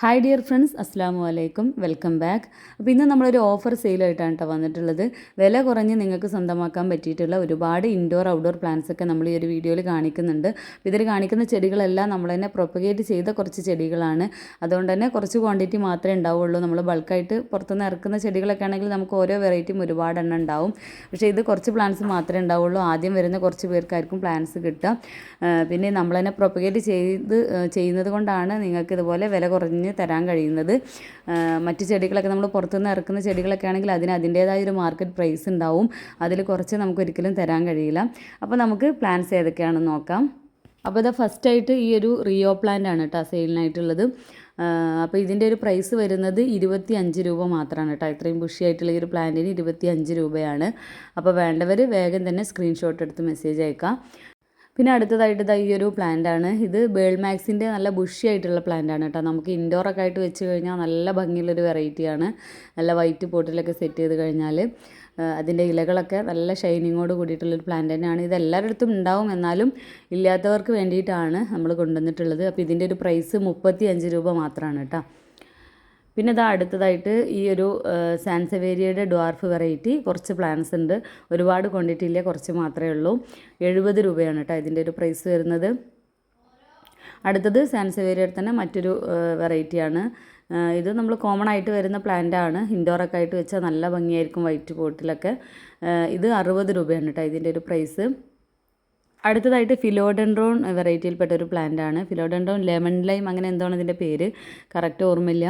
Hi dear friends അസ്സാമു അലൈക്കും welcome back അപ്പോൾ ഇന്ന് നമ്മളൊരു ഓഫർ സെയിലായിട്ടാണ് കേട്ടോ വന്നിട്ടുള്ളത്. വില കുറഞ്ഞ് നിങ്ങൾക്ക് സ്വന്തമാക്കാൻ പറ്റിയിട്ടുള്ള ഒരുപാട് ഇൻഡോർ ഔട്ട്ഡോർ പ്ലാന്റ്സ് ഒക്കെ നമ്മൾ ഈ ഒരു വീഡിയോയിൽ കാണിക്കുന്നുണ്ട്. ഇതിൽ കാണിക്കുന്ന ചെടികളെല്ലാം നമ്മൾ തന്നെ പ്രൊപ്പഗേറ്റ് ചെയ്ത കുറച്ച് ചെടികളാണ്. അതുകൊണ്ട് തന്നെ കുറച്ച് ക്വാണ്ടിറ്റി മാത്രമേ ഉണ്ടാവുള്ളൂ. നമ്മൾ ബൾക്കായിട്ട് പുറത്തുനിന്ന് ഇറക്കുന്ന ചെടികളൊക്കെ ആണെങ്കിൽ നമുക്ക് ഓരോ വെറൈറ്റിയും ഒരുപാട് എണ്ണം ഉണ്ടാവും. പക്ഷേ ഇത് കുറച്ച് പ്ലാന്റ്സ് മാത്രമേ ഉണ്ടാവുള്ളൂ. ആദ്യം വരുന്ന കുറച്ച് പേർക്കായിരിക്കും പ്ലാന്റ്സ് കിട്ടുക. പിന്നെ നമ്മൾ തന്നെ പ്രൊപ്പഗേറ്റ് ചെയ്ത് ചെയ്യുന്നത് കൊണ്ടാണ് നിങ്ങൾക്ക് ഇതുപോലെ വില കുറഞ്ഞ് തരാൻ കഴിയുന്നത്. മറ്റ് ചെടികളൊക്കെ നമ്മൾ പുറത്തുനിന്ന് ഇറക്കുന്ന ചെടികളൊക്കെ ആണെങ്കിൽ അതിന് അതിന്റേതായ ഒരു മാർക്കറ്റ് പ്രൈസ് ഉണ്ടാവും. അതിൽ കുറച്ച് നമുക്ക് ഒരിക്കലും തരാൻ കഴിയില്ല. അപ്പോൾ നമുക്ക് പ്ലാൻസ് ഏതൊക്കെയാണെന്ന് നോക്കാം. അപ്പോൾ ഇത് ഫസ്റ്റായിട്ട് ഈ ഒരു റിയോ പ്ലാന്റ് ആണ് കേട്ടോ സെയിലിനായിട്ടുള്ളത്. അപ്പോൾ ഇതിന്റെ ഒരു പ്രൈസ് വരുന്നത് ഇരുപത്തി അഞ്ച് രൂപ മാത്രമാണ് കേട്ടോ ഇത്രയും ബുഷിയായിട്ടുള്ള ഈ ഒരു പ്ലാന്റിന് ഇരുപത്തി അഞ്ച് രൂപയാണ്. അപ്പോൾ വേണ്ടവർ വേഗം തന്നെ സ്ക്രീൻഷോട്ട് എടുത്ത് മെസ്സേജ് അയക്കാം. പിന്നെ അടുത്തതായിട്ട് ഇതാ ഈ ഒരു പ്ലാന്റ് ആണ്. ഇത് ബേൾ മാക്സിന്റെ നല്ല ബുഷി ആയിട്ടുള്ള പ്ലാന്റ് ആണ് കേട്ടോ. നമുക്ക് ഇൻഡോർ ഒക്കെ ആയിട്ട് വെച്ച് കഴിഞ്ഞാൽ നല്ല ഭംഗിയുള്ളൊരു വെറൈറ്റിയാണ് നല്ല വൈറ്റ് പോട്ടിലൊക്കെ സെറ്റ് ചെയ്ത് കഴിഞ്ഞാൽ അതിന്റെ ഇലകളൊക്കെ നല്ല ഷൈനിങ്ങോട് കൂടിയിട്ടുള്ളൊരു പ്ലാന്റ് തന്നെയാണ്. ഇത് എല്ലാവരുടെ അടുത്തും ഉണ്ടാവും എന്നാലും ഇല്ലാത്തവർക്ക് വേണ്ടിയിട്ടാണ് നമ്മൾ കൊണ്ടുവന്നിട്ടുള്ളത്. അപ്പോൾ ഇതിന്റെ ഒരു പ്രൈസ് മുപ്പത്തി അഞ്ച് രൂപ മാത്രമാണ് കേട്ടോ. പിന്നെ ഇതാ അടുത്തതായിട്ട് ഈ ഒരു സാൻസവേരിയയുടെ ഡ്വാർഫ് വെറൈറ്റി കുറച്ച് പ്ലാന്റ്സ് ഉണ്ട്. ഒരുപാട് ക്വാണ്ടിറ്റി ഇല്ല കുറച്ച് മാത്രമേ ഉള്ളൂ. എഴുപത് രൂപയാണ് കേട്ടോ ഇതിന്റെ ഒരു പ്രൈസ് വരുന്നത്. അടുത്തത് സാൻസവേരിയയുടെ തന്നെ മറ്റൊരു വെറൈറ്റിയാണ്. ഇത് നമ്മൾ കോമൺ ആയിട്ട് വരുന്ന പ്ലാന്റ് ആണ്. ഇൻഡോറൊക്കെ ആയിട്ട് വെച്ചാൽ നല്ല ഭംഗിയായിരിക്കും വൈറ്റ് പോട്ടിലൊക്കെ. ഇത് അറുപത് രൂപയാണ് കേട്ടോ ഇതിന്റെ ഒരു പ്രൈസ്. അടുത്തതായിട്ട് ഫിലോഡൻഡ്രോൺ വെറൈറ്റിയിൽപ്പെട്ട ഒരു പ്ലാന്റ് ആണ് ഫിലോഡൻഡ്രോൺ ലെമൺ ലൈം അങ്ങനെ എന്താണ് ഇതിന്റെ പേര്? കറക്റ്റ് ഓർമ്മയില്ല.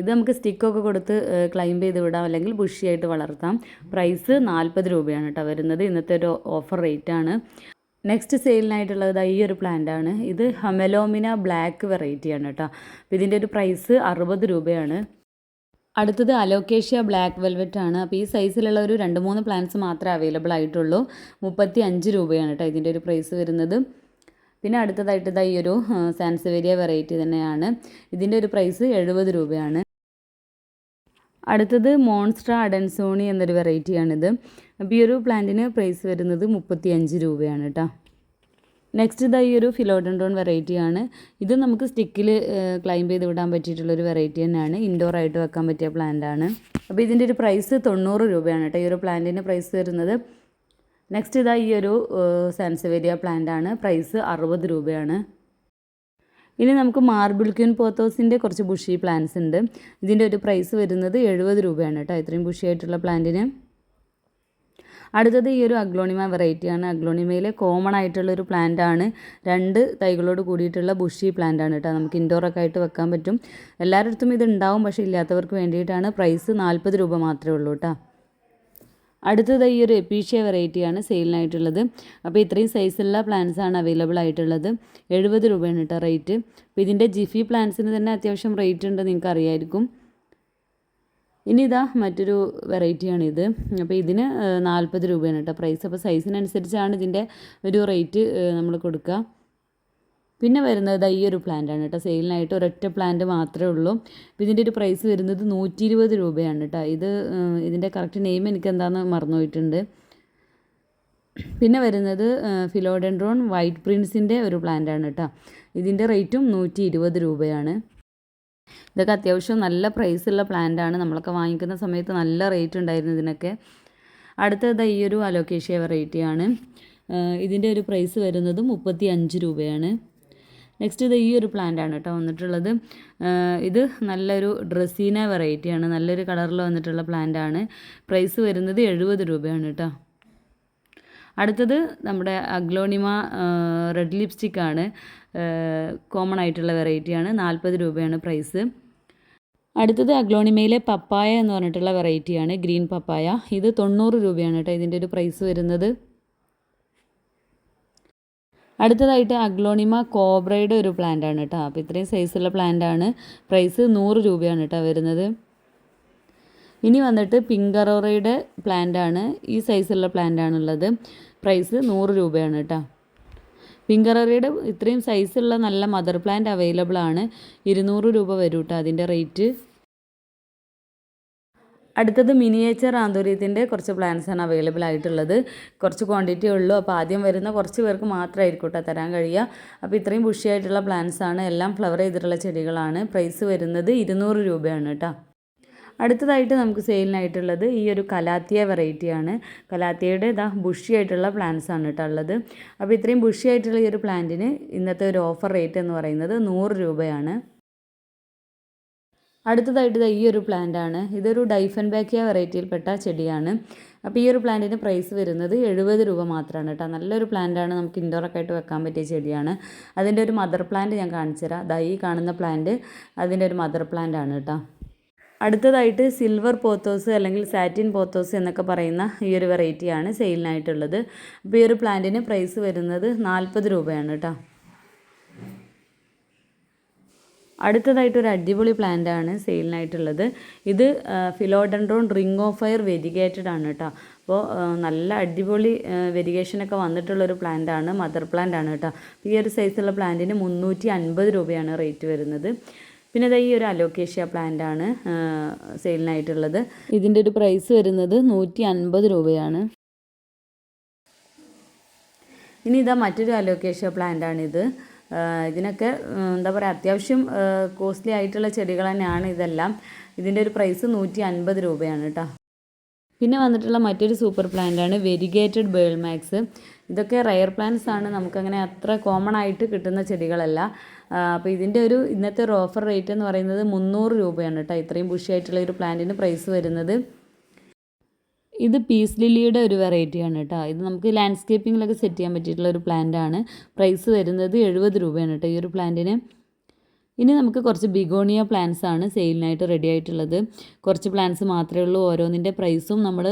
ഇത് നമുക്ക് സ്റ്റിക്കൊക്കെ കൊടുത്ത് ക്ലൈംബ് ചെയ്ത് വിടാം അല്ലെങ്കിൽ ബുഷിയായിട്ട് വളർത്താം. പ്രൈസ് നാൽപ്പത് രൂപയാണ് കേട്ടോ വരുന്നത്. ഇന്നത്തെ ഒരു ഓഫർ റേറ്റ് ആണ് നെക്സ്റ്റ് സെയിലിനായിട്ടുള്ളത് ഈ ഒരു പ്ലാന്റ് ആണ് ഇത് ഹമലോമിന ബ്ലാക്ക് വെറൈറ്റിയാണ് കേട്ടോ. ഇതിന്റെ ഒരു പ്രൈസ് അറുപത് രൂപയാണ്. അടുത്തത് അലോക്കേഷ്യ ബ്ലാക്ക് വെൽവെറ്റ് ആണ്. അപ്പോൾ ഈ സൈസിലുള്ള ഒരു രണ്ട് മൂന്ന് പ്ലാന്റ്സ് മാത്രമേ അവൈലബിൾ ആയിട്ടുള്ളൂ. മുപ്പത്തി അഞ്ച് രൂപയാണ് കേട്ടോ ഇതിന്റെ ഒരു പ്രൈസ് വരുന്നത്. പിന്നെ അടുത്തതായിട്ട് ഇതാ ഈ ഒരു സാൻസവേരിയ വെറൈറ്റി തന്നെയാണ്. ഇതിന്റെ ഒരു പ്രൈസ് എഴുപത് രൂപയാണ്. അടുത്തത് മോൺസ്ട്ര അഡൻസോണി എന്നൊരു വെറൈറ്റിയാണിത്. അപ്പോൾ ഈ ഒരു പ്ലാന്റിന് പ്രൈസ് വരുന്നത് മുപ്പത്തി അഞ്ച് രൂപയാണ് കേട്ടോ. നെക്സ്റ്റ് ഇതാ ഈ ഒരു ഫിലോഡൻഡ്രോൺ വെറൈറ്റിയാണ് ഇത് നമുക്ക് സ്റ്റിക്കിൽ ക്ലൈംബ് ചെയ്ത് വിടാൻ പറ്റിയിട്ടുള്ളൊരു വെറൈറ്റി തന്നെയാണ്. ഇൻഡോർ ആയിട്ട് വെക്കാൻ പറ്റിയ പ്ലാന്റ് ആണ്. അപ്പോൾ ഇതിന്റെ ഒരു പ്രൈസ് തൊണ്ണൂറ് രൂപയാണ് കേട്ടോ. ഈ ഒരു പ്ലാന്റിന്റെ പ്രൈസ് വരുന്നത്. നെക്സ്റ്റ് ഇതാ ഈ ഒരു സാൻസവേരിയ പ്ലാന്റ് ആണ്. പ്രൈസ് അറുപത് രൂപയാണ്. ഇനി നമുക്ക് മാർബിൾ ക്യൂൻ പോത്തോസിന്റെ കുറച്ച് ബുഷി പ്ലാന്റ്സ് ഉണ്ട്. ഇതിന്റെ ഒരു പ്രൈസ് വരുന്നത് എഴുപത് രൂപയാണ് കേട്ടോ. ഇത്രയും ബുഷിയായിട്ടുള്ള പ്ലാന്റിന് അടുത്തത് ഈ ഒരു അഗ്ലോണിമ വെറൈറ്റിയാണ് അഗ്ലോണിമയിലെ കോമൺ ആയിട്ടുള്ള ഒരു പ്ലാന്റ് ആണ്. രണ്ട് തൈകളോട് കൂടിയിട്ടുള്ള ബുഷി പ്ലാന്റ് ആണ് കേട്ടോ നമുക്ക് ഇൻഡോറൊക്കെ ആയിട്ട് വെക്കാൻ പറ്റും. എല്ലാവരുടെ ഇത് ഉണ്ടാവും പക്ഷേ ഇല്ലാത്തവർക്ക് വേണ്ടിയിട്ടാണ് പ്രൈസ് നാൽപ്പത് രൂപ മാത്രമേ ഉള്ളൂ കേട്ടോ അടുത്തത് ഈ ഒരു എപ്പീഷ്യ വെറൈറ്റിയാണ് സെയിലിനായിട്ടുള്ളത് അപ്പോൾ ഇത്രയും സൈസുള്ള ആണ് അവൈലബിൾ ആയിട്ടുള്ളത്. എഴുപത് രൂപയാണ് കേട്ടോ റേറ്റ് അപ്പോൾ ഇതിന്റെ ജിഫി പ്ലാന്റ്സിന് തന്നെ അത്യാവശ്യം റേറ്റ് ഉണ്ട് നിങ്ങൾക്ക് അറിയായിരിക്കും. ഇനി ഇതാ മറ്റൊരു വെറൈറ്റിയാണിത്. അപ്പോൾ ഇതിന് നാൽപ്പത് രൂപയാണ് കേട്ടോ പ്രൈസ് അപ്പോൾ സൈസിനനുസരിച്ചാണ് ഇതിന്റെ ഒരു റേറ്റ് നമ്മൾ കൊടുക്കുക പിന്നെ വരുന്നത് ഈ ഒരു പ്ലാന്റ് ആണ് കേട്ടോ. സെയിലിനായിട്ട് ഒരൊറ്റ പ്ലാന്റ് മാത്രമേ ഉള്ളൂ. ഇതിന്റെ ഒരു പ്രൈസ് വരുന്നത് നൂറ്റി ഇരുപത് രൂപയാണ് കേട്ടോ. ഇത് ഇതിന്റെ കറക്റ്റ് നെയിം എനിക്ക് എന്താണെന്ന് മറന്നുപോയിട്ടുണ്ട് പിന്നെ വരുന്നത് ഫിലോഡൻഡ്രോൺ വൈറ്റ് പ്രിൻസിന്റെ ഒരു പ്ലാന്റ് ആണ് കേട്ടോ. ഇതിന്റെ റേറ്റും നൂറ്റി രൂപയാണ്. ഇതൊക്കെ അത്യാവശ്യം നല്ല പ്രൈസുള്ള ആണ്. നമ്മളൊക്കെ വാങ്ങിക്കുന്ന സമയത്ത് നല്ല റേറ്റ് ഉണ്ടായിരുന്നു ഇതിനൊക്കെ. അടുത്തത് ഈ ഒരു അലോക്കേഷ്യ വെറൈറ്റിയാണ് ഇതിന്റെ ഒരു പ്രൈസ് വരുന്നത് മുപ്പത്തി അഞ്ച് രൂപയാണ്. നെക്സ്റ്റ് ഇത് ഈ ഒരു പ്ലാന്റ് ആണ് കേട്ടോ വന്നിട്ടുള്ളത്. ഇത് നല്ലൊരു ഡ്രസ്സീന വെറൈറ്റിയാണ് നല്ലൊരു കളറിൽ വന്നിട്ടുള്ള പ്ലാന്റ് ആണ്. പ്രൈസ് വരുന്നത് എഴുപത് രൂപയാണ് കേട്ടോ. അടുത്തത് നമ്മുടെ അഗ്ലോണിമ റെഡ് ലിപ്സ്റ്റിക് ആണ്. കോമൺ ആയിട്ടുള്ള വെറൈറ്റിയാണ് നാൽപ്പത് രൂപയാണ് പ്രൈസ് അടുത്തത് അഗ്ലോണിമയിലെ പപ്പായ എന്ന് പറഞ്ഞിട്ടുള്ള വെറൈറ്റിയാണ് ഗ്രീൻ പപ്പായ. ഇത് തൊണ്ണൂറ് രൂപയാണ് കേട്ടോ ഇതിന്റെ ഒരു പ്രൈസ് വരുന്നത്. അടുത്തതായിട്ട് അഗ്ലോണിമ കോബ്രയുടെ ഒരു പ്ലാന്റ് ആണ് കേട്ടോ. അപ്പോൾ ഇത്രയും സൈസുള്ള പ്ലാന്റ് ആണ്. പ്രൈസ് നൂറ് രൂപയാണ് കേട്ടോ വരുന്നത്. ഇനി വന്നിട്ട് പിങ്കറോറയുടെ പ്ലാന്റ് ആണ്. ഈ സൈസുള്ള പ്ലാന്റ് ആണുള്ളത് പ്രൈസ് നൂറ് രൂപയാണ് കേട്ടോ. പിങ്കററിയുടെ ഇത്രയും സൈസുള്ള നല്ല മദർ പ്ലാന്റ് അവൈലബിൾ ആണ്. ഇരുന്നൂറ് രൂപ വരും കേട്ടോ അതിന്റെ റേറ്റ് അടുത്തത് മിനിയേച്ചർ ആന്തൂര്യത്തിന്റെ കുറച്ച് പ്ലാന്റ്സ് ആണ് അവൈലബിൾ ആയിട്ടുള്ളത്. കുറച്ച് ക്വാണ്ടിറ്റി ഉള്ളൂ. അപ്പോൾ ആദ്യം വരുന്ന കുറച്ച് പേർക്ക് മാത്രമായിരിക്കും കേട്ടോ തരാൻ കഴിയുക. അപ്പോൾ ഇത്രയും ബുഷിയായിട്ടുള്ള പ്ലാന്റ്സ് ആണ്. എല്ലാം ഫ്ലവർ ചെയ്തിട്ടുള്ള ചെടികളാണ്. പ്രൈസ് വരുന്നത് ഇരുന്നൂറ് രൂപയാണ് കേട്ടോ അടുത്തതായിട്ട് നമുക്ക് സെയിലിനായിട്ടുള്ളത് ഈ ഒരു കലാത്തിയ വെറൈറ്റിയാണ്. കലാത്തിയയുടെ ഇതാ ബുഷിയായിട്ടുള്ള പ്ലാന്റ്സ് ആണ് കേട്ടോ ഉള്ളത്. അപ്പോൾ ഇത്രയും ബുഷിയായിട്ടുള്ള ഈ ഒരു പ്ലാന്റിന് ഇന്നത്തെ ഒരു ഓഫർ റേറ്റ് എന്ന് പറയുന്നത് നൂറ് രൂപയാണ്. അടുത്തതായിട്ട് ഈ ഒരു പ്ലാന്റ് ആണ്. ഇതൊരു ഡൈഫൻ ബാക്കിയ വെറൈറ്റിയിൽപ്പെട്ട ചെടിയാണ്. അപ്പോൾ ഈ ഒരു പ്ലാന്റിന് പ്രൈസ് വരുന്നത് എഴുപത് രൂപ മാത്രമാണ് കേട്ടോ. നല്ലൊരു പ്ലാന്റാണ് നമുക്ക് ഇൻഡോറൊക്കെ ആയിട്ട് വെക്കാൻ പറ്റിയ ചെടിയാണ്. അതിന്റെ ഒരു മദർ പ്ലാന്റ് ഞാൻ കാണിച്ചു തരാം ദാ ഈ കാണുന്ന പ്ലാന്റ് അതിന്റെ ഒരു മദർ പ്ലാന്റ് ആണ് കേട്ടോ. അടുത്തതായിട്ട് സിൽവർ പോത്തോസ് അല്ലെങ്കിൽ സാറ്റിൻ പോത്തോസ് എന്നൊക്കെ പറയുന്ന ഈ ഒരു വെറൈറ്റിയാണ് സെയിലിനായിട്ടുള്ളത് അപ്പോൾ ഈ ഒരു പ്ലാന്റിന് പ്രൈസ് വരുന്നത് നാൽപ്പത് രൂപയാണ് കേട്ടോ അടുത്തതായിട്ട് ഒരു അടിപൊളി പ്ലാന്റ് ആണ് സെയിലിനായിട്ടുള്ളത് ഇത് philodendron ring of fire variegated ആണ് കേട്ടോ അപ്പോൾ നല്ല അടിപൊളി വെരിഗേഷനൊക്കെ വന്നിട്ടുള്ളൊരു പ്ലാന്റ് ആണ് മദർ പ്ലാന്റ് ആണ് കേട്ടോ ഈ ഒരു സൈസുള്ള പ്ലാന്റിന് മുന്നൂറ്റി അൻപത് രൂപയാണ് റേറ്റ് വരുന്നത്. പിന്നെ ഇതാ ഈ ഒരു അലോക്കേഷ്യ പ്ലാന്റ് ആണ് സെയിലിനായിട്ടുള്ളത് ഇതിന്റെ ഒരു പ്രൈസ് വരുന്നത് നൂറ്റി അൻപത് രൂപയാണ്. ഇനി ഇതാ മറ്റൊരു അലോക്കേഷ്യ പ്ലാന്റ് ആണിത്. ഇതിനൊക്കെ എന്താ പറയുക അത്യാവശ്യം കോസ്റ്റ്ലി ആയിട്ടുള്ള ചെടികൾ തന്നെയാണ് ഇതെല്ലാം. ഇതിന്റെ ഒരു പ്രൈസ് നൂറ്റി അൻപത് രൂപയാണ് കേട്ടോ പിന്നെ വന്നിട്ടുള്ള മറ്റൊരു സൂപ്പർ പ്ലാന്റ് ആണ് വെരിഗേറ്റഡ് ബേൾ മാക്സ് ഇതൊക്കെ റയർ പ്ലാന്റ്സ് ആണ്. നമുക്കങ്ങനെ അത്ര കോമൺ ആയിട്ട് കിട്ടുന്ന ചെടികളല്ല. അപ്പോൾ ഇതിന്റെ ഒരു ഇന്നത്തെ ഒരു ഓഫർ റേറ്റ് എന്ന് പറയുന്നത് മുന്നൂറ് രൂപയാണ് കേട്ടോ. ഇത്രയും ബുഷി ആയിട്ടുള്ള ഒരു പ്ലാന്റിന് പ്രൈസ് വരുന്നത്. ഇത് പീസ് ലില്ലിയുടെ ഒരു വെറൈറ്റിയാണ് കേട്ടോ. ഇത് നമുക്ക് ലാൻഡ്സ്കേപ്പിങ്ങിലൊക്കെ സെറ്റ് ചെയ്യാൻ പറ്റിയിട്ടുള്ള ഒരു പ്ലാന്റ് ആണ്. പ്രൈസ് വരുന്നത് എഴുപത് രൂപയാണ് കേട്ടോ ഈ ഒരു പ്ലാന്റിന് ഇനി നമുക്ക് കുറച്ച് ബിഗോണിയ പ്ലാന്റ്സ് ആണ് സെയിലിനായിട്ട് റെഡി ആയിട്ടുള്ളത്. കുറച്ച് പ്ലാന്റ്സ് മാത്രമേ ഉള്ളൂ. ഓരോന്നിന്റെ പ്രൈസും നമ്മൾ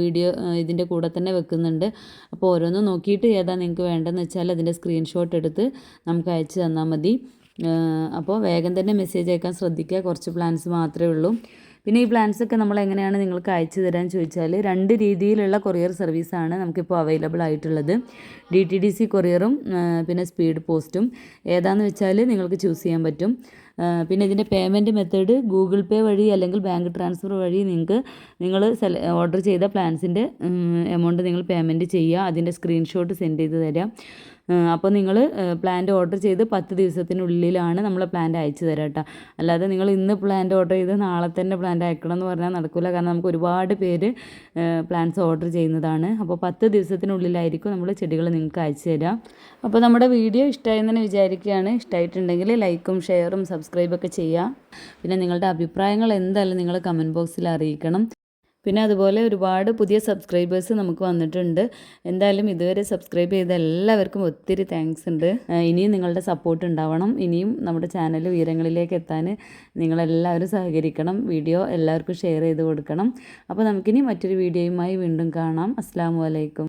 വീഡിയോ ഇതിന്റെ കൂടെ തന്നെ വെക്കുന്നുണ്ട്. അപ്പോൾ ഓരോന്ന് നോക്കിയിട്ട് ഏതാ നിങ്ങൾക്ക് വേണ്ടതെന്ന് വെച്ചാൽ അതിന്റെ സ്ക്രീൻഷോട്ട് എടുത്ത് നമുക്ക് അയച്ചു തന്നാൽ മതി. അപ്പോൾ വേഗം തന്നെ മെസ്സേജ് അയക്കാൻ ശ്രദ്ധിക്കുക. കുറച്ച് പ്ലാന്റ്സ് മാത്രമേ ഉള്ളൂ. പിന്നെ ഈ പ്ലാൻസ് ഒക്കെ നമ്മൾ എങ്ങനെയാണ് നിങ്ങൾക്ക് അയച്ചു തരാൻ ചോദിച്ചാൽ രണ്ട് രീതിയിലുള്ള കൊറിയർ സർവീസാണ് നമുക്കിപ്പോൾ അവൈലബിൾ ആയിട്ടുള്ളത്. ഡി ടി ഡി സി കൊറിയറും പിന്നെ സ്പീഡ് പോസ്റ്റും ഏതാണെന്ന് വെച്ചാൽ നിങ്ങൾക്ക് ചൂസ് ചെയ്യാൻ പറ്റും. പിന്നെ ഇതിന്റെ പേയ്മെന്റ് മെത്തേഡ് ഗൂഗിൾ പേ വഴി അല്ലെങ്കിൽ ബാങ്ക് ട്രാൻസ്ഫർ വഴി നിങ്ങൾക്ക് നിങ്ങൾ ഓർഡർ ചെയ്ത പ്ലാൻസിന്റെ എമൗണ്ട് നിങ്ങൾ പേയ്മെന്റ് ചെയ്യുക. അതിന്റെ സ്ക്രീൻഷോട്ട് സെൻഡ് ചെയ്ത് തരാം. അപ്പോൾ നിങ്ങൾ പ്ലാന്റ് ഓർഡർ ചെയ്ത് പത്ത് ദിവസത്തിനുള്ളിലാണ് നമ്മൾ പ്ലാന്റ് അയച്ചു തരാം കേട്ടോ അല്ലാതെ നിങ്ങൾ ഇന്ന് പ്ലാന്റ് ഓർഡർ ചെയ്ത് നാളെ തന്നെ പ്ലാന്റ് അയക്കണം എന്ന് പറഞ്ഞാൽ നടക്കില്ല കാരണം നമുക്ക് ഒരുപാട് പേര് പ്ലാന്റ്സ് ഓർഡർ ചെയ്യുന്നതാണ്. അപ്പോൾ പത്ത് ദിവസത്തിനുള്ളിലായിരിക്കും നമ്മൾ ചെടികൾ നിങ്ങൾക്ക് അയച്ചു തരാം. അപ്പോൾ നമ്മുടെ വീഡിയോ ഇഷ്ടമായെന്ന് വിചാരിക്കുകയാണ്. ഇഷ്ടമായിട്ടുണ്ടെങ്കിൽ ലൈക്കും ഷെയറും സബ്സ്ക്രൈബൊക്കെ ചെയ്യുക. പിന്നെ നിങ്ങളുടെ അഭിപ്രായങ്ങൾ എന്തായാലും നിങ്ങൾ കമന്റ് ബോക്സിൽ അറിയിക്കണം. പിന്നെ അതുപോലെ ഒരുപാട് പുതിയ സബ്സ്ക്രൈബേഴ്സ് നമുക്ക് വന്നിട്ടുണ്ട്. എന്തായാലും ഇതുവരെ സബ്സ്ക്രൈബ് ചെയ്ത എല്ലാവർക്കും ഒത്തിരി താങ്ക്സ് ഉണ്ട്. ഇനിയും നിങ്ങളുടെ സപ്പോർട്ട് ഉണ്ടാവണം. ഇനിയും നമ്മുടെ ചാനൽ ഉയരങ്ങളിലേക്ക് എത്താൻ നിങ്ങളെല്ലാവരും സഹകരിക്കണം. വീഡിയോ എല്ലാവർക്കും ഷെയർ ചെയ്ത് കൊടുക്കണം. അപ്പോൾ നമുക്കിനി മറ്റൊരു വീഡിയോയുമായി വീണ്ടും കാണാം. അസ്സാം വലൈക്കും